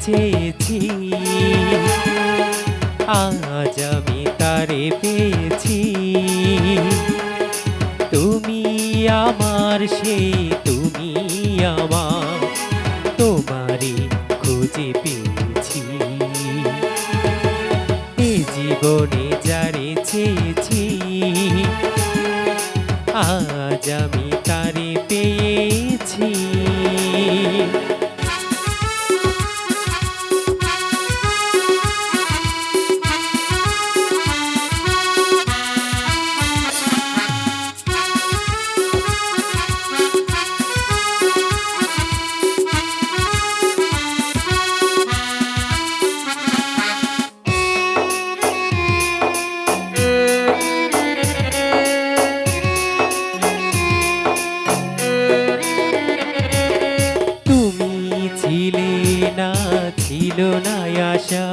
চেয়েছি। আজ আমি তারে পেয়েছি। তুমি আমার সেই তুমি আমার, তোমারই খুঁজে পেয়েছি। এ জীবনে যারে চেয়েছি, আজ আমি আশা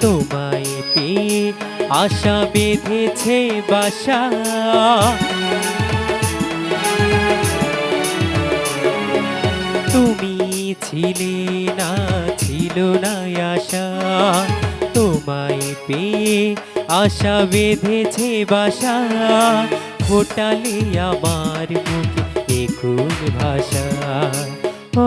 তোমায় পেয়ে আশা বেঁধেছে বাসা। তুমি ছিলে না, ছিল না আশা। তোমায় পেয়ে আশা বেঁধেছে বাসা। ফোটালে আমার মুখে একুল ভাষা। ও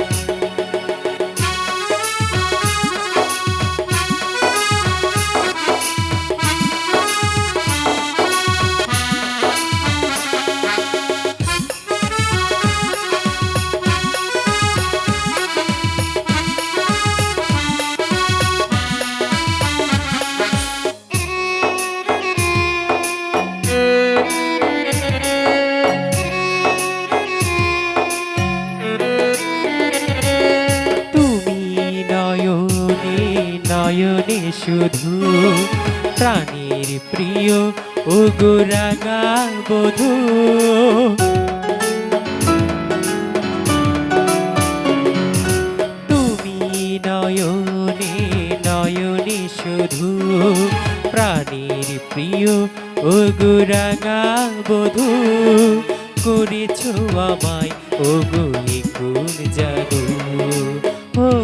প্রাণীর প্রিয় ও গোরাগা বধূ। তুমি নয়নে নয়নে শুধু প্রাণীর প্রিয় ও গোরাগা বধূ। করেছ আমায় ও কোন জাদু। ও,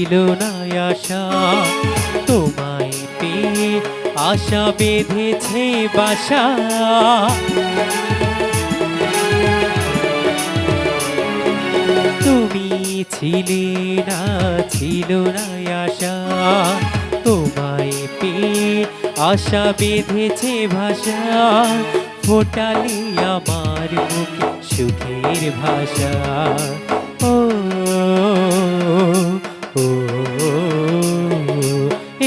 ছিল না আশা তোমায় পেয়ে আশা বেঁধেছে বাসা। তুমি ছিলে না, ছিল না আশা তোমায় পেয়ে আশা বেঁধেছে ভাষা। ফোটালে আমার মুখে সুখের ভাষা।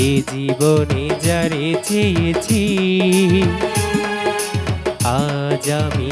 এ জীবনে যারে চেয়েছি আজ আমি